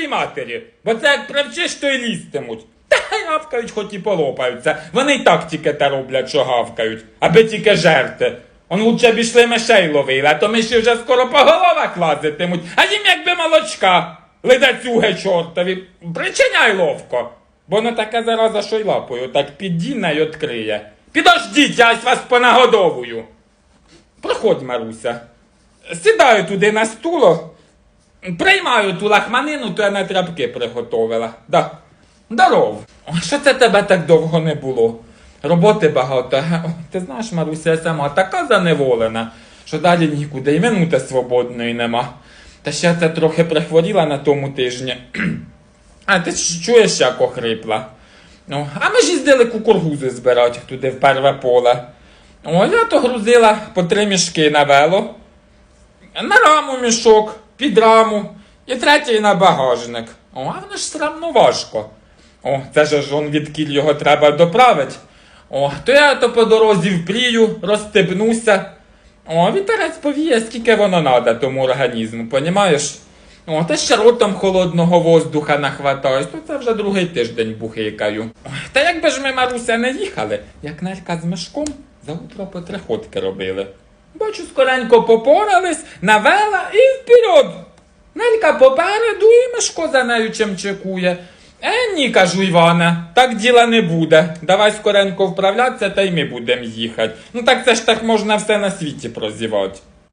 хреновій матері. Бо це як привчиш, то й лізтимуть. Та гавкають, хоч і полопаються. Вони й так тільки те роблять, що гавкають, аби тільки жерти. Он лучше б ішли мишей ловили, а то миші вже скоро по головах лазитимуть, а їм якби молочка. Ледацюги чортові, причиняй ловко. Бо не таке зараза, що й лапою, так піддіне й відкриє. Підождіть, я ось вас понагодовую. Проходь, Маруся. Сідаю туди на стуло, приймаю ту лахманину, то я на тряпки приготовила. Да. Здоров. Що це тебе так довго не було? Роботи багато. Ти знаєш, Маруся, я сама така заневолена, що далі нікуди і минути свободної нема. Та ще це трохи прихворіла на тому тижні. А ти чуєш, як охрипла? Ну, а ми ж їздили кукургузи збирати туди в перве поле. О, я то грузила по три мішки на вело, на раму мішок, під раму і третій на багажник. О, а воно ж срамно важко. О, це ж он від кіль його треба доправити. О, то я то по дорозі впрію, розстебнуся. О, вітерець повіє, скільки воно надо тому організму, понімаєш? О, та ще ротом холодного воздуха нахватаюсь, то це вже другий тиждень бухикаю. Ой, Та якби ж ми, Маруся, не їхали, як Нелька з мешком за утро по три ходки робили. Бачу, скоренько попорались, навела і вперед. Нелька попереду і Мишко за нею чимчикує. Е, ні, кажу Івана, так діла не буде. Давай скоренько вправлятися, та й ми будемо їхати. Ну так це ж так можна все на світі прозівати.